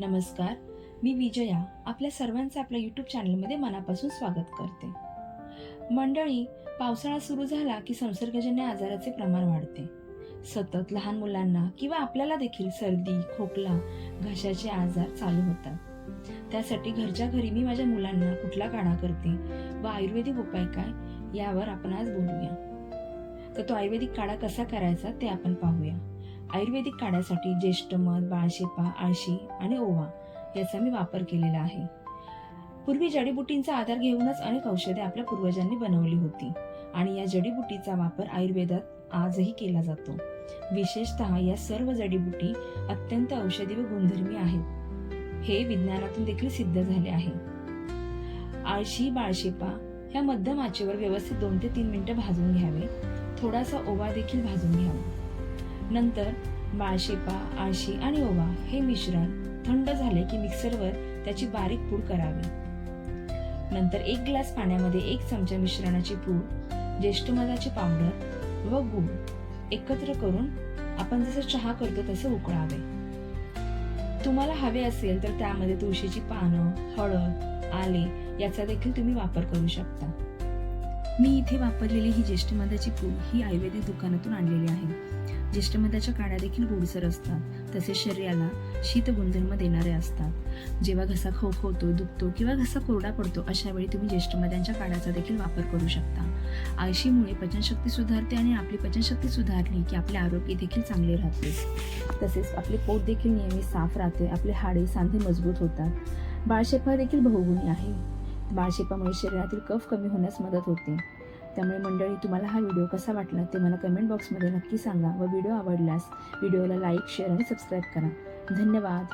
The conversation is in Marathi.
नमस्कार मी विजया आपल्या सर्वांचं आपल्या यूट्यूब चॅनलमध्ये मनापासून स्वागत करते. मंडळी पावसाळा सुरू झाला की संसर्गजन्य आजाराचे प्रमाण वाढते. सतत लहान मुलांना किंवा आपल्याला देखील सर्दी खोकला घशाचे आजार चालू होतात. त्यासाठी घरच्या घरी मी माझ्या मुलांना कुठला काढा करते? व आयुर्वेदिक उपाय काय? यावर आपण आज बोलूया. तर तो आयुर्वेदिक काढा कसा करायचा ते आपण पाहूया. आयुर्वेदिक काढ्यासाठी ज्येष्ठ मध बाळशेपा आळशी आणि ओवा याचा मी वापर केलेला आहे. पूर्वी जडीबुटींचा आधार घेऊनच अनेक औषधे आपल्या पूर्वजांनी बनवली होती आणि या जडीबुटीचा वापर आयुर्वेदात आजही केला जातो. विशेषतः या सर्व जडीबुटी अत्यंत औषधी व गुणधर्मी आहेत. हे विज्ञानातून देखील सिद्ध झाले आहे. आळशी बाळशेपा ह्या मध्यम आचेवर व्यवस्थित दोन ते तीन मिनिटं भाजून घ्यावे. थोडासा ओवा देखील भाजून घ्यावा. नंतर बाळशेपा आळशी आणि ओवा हे मिश्रण थंड झाले की मिक्सरवर त्याची बारीक पूड करावी. नंतर एक ग्लास पाण्यामध्ये एक चमचा मिश्रणाची पूड ज्येष्ठ मधाची पावडर व गूळ एकत्र करून आपण जसं चहा करतो तसं उकळावे. तुम्हाला हवे असेल तर त्यामध्ये तुळशीची पानं हळद आले याचा देखील तुम्ही वापर करू शकता. मी इथे वापरलेली ही ज्येष्ठ मधाची पूड ही आयुर्वेदिक दुकानातून आणलेली आहे. ज्येष्ठमधाच्या काड्या देखील गोडसर असतात. तसेच शरीराला शीत गुणधर्म देणारे असतात. जेव्हा घसा खवखवतो दुखतो किंवा घसा कोरडा पडतो अशा वेळी तुम्ही ज्येष्ठमध्यांच्या काड्याचा देखील वापर करू शकता. आळशीमुळे पचनशक्ती सुधारते आणि आपली पचनशक्ती सुधारली की आपले आरोग्य देखील चांगले राहते. तसेच आपले पोट देखील नेहमी साफ राहते आपले हाडे सांधे मजबूत होतात. बाळशेपा देखील बहुगुणी आहे. बाळशेपामुळे शरीरातील कफ कमी होण्यास मदत होते. त्यामुळे मंडळी तुम्हाला हा व्हिडिओ कसा वाटला ते मला कमेंट बॉक्समध्ये नक्की सांगा व व्हिडिओ आवडल्यास व्हिडिओला लाईक शेअर आणि सबस्क्राईब करा. धन्यवाद.